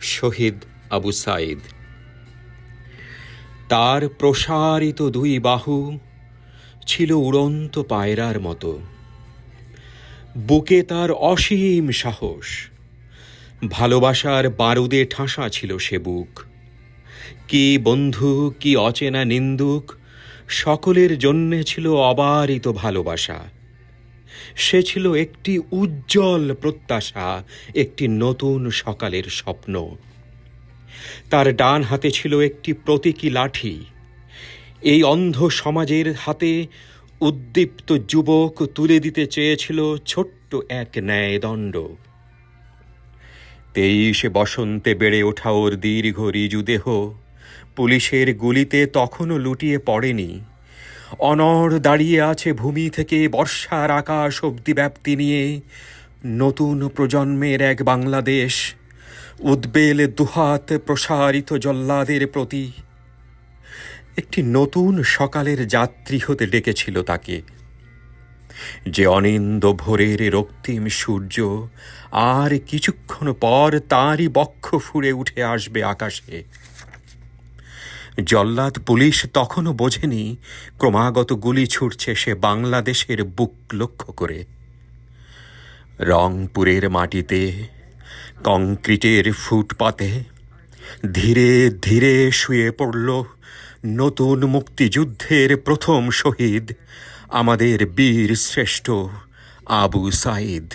শহীদ আবু সাইদ তার প্রসারিত দুই বাহু ছিল উড়ন্ত পায়রার মতো। বুকে তার অসীম সাহস। ভালোবাসার বারুদে ঠাসা ছিল সে বুক। কি বন্ধু, কি অচেনা নিন্দুক, সকলের জন্যে ছিল অবারিত ভালোবাসা। সে ছিল একটি উজ্জ্বল প্রত্যাশা, একটি নতুন সকালের স্বপ্ন। তার ডান হাতে ছিল একটি প্রতীকী লাঠি। এই অন্ধ সমাজের হাতে উদ্দীপ্ত যুবক তুলে দিতে চেয়েছিল ছোট্ট এক ন্যায়দণ্ড। তেইশে বসন্তে বেড়ে ওঠা ওর দীর্ঘ রিজু দেহ পুলিশের গুলিতে তখনও লুটিয়ে পড়েনি। অনড় দাঁড়িয়ে আছে ভূমি থেকে বর্ষার আকাশ অব্দি ব্যাপ্তি নিয়ে। নতুন প্রজন্মের এক বাংলাদেশ, উদ্বেল দুহাত প্রসারিত জল্লাদের প্রতি। একটি নতুন সকালের যাত্রী হতে ডেকেছিল তাকে। যে অনিন্দ ভোরের রক্তিম সূর্য, আর কিছুক্ষণ পর তারই বক্ষ ফুঁড়ে উঠে আসবে আকাশে। জল্লাদ পুলিশ তখনও বোঝেনি ক্রমাগত গুলি ছুটছে সে বাংলাদেশের বুক লক্ষ্য করে। রংপুরের মাটিতে, কংক্রিটের ফুটপাতে ধীরে ধীরে শুয়ে পড়ল নতুন মুক্তিযুদ্ধের প্রথম শহীদ আমাদের বীর শ্রেষ্ঠ আবু সাইদ।